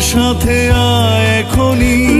সাথে আয় এখনই।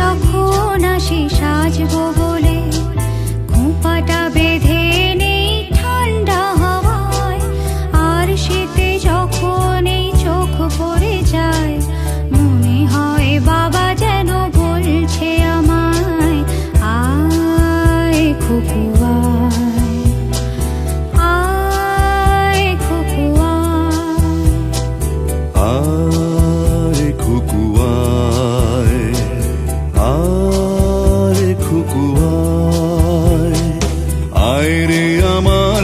যখন আসি সাজবো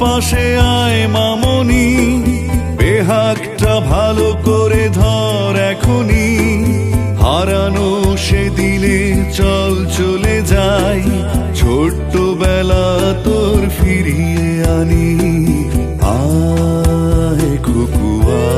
পাশে আয় মামনি বেহাকটা ভালো করে ধর এখনই। হারানো সে দিলে চল চলে যাই ছোট্ট বেলা তোর ফিরিয়ে আনি। আয় খুকুয়া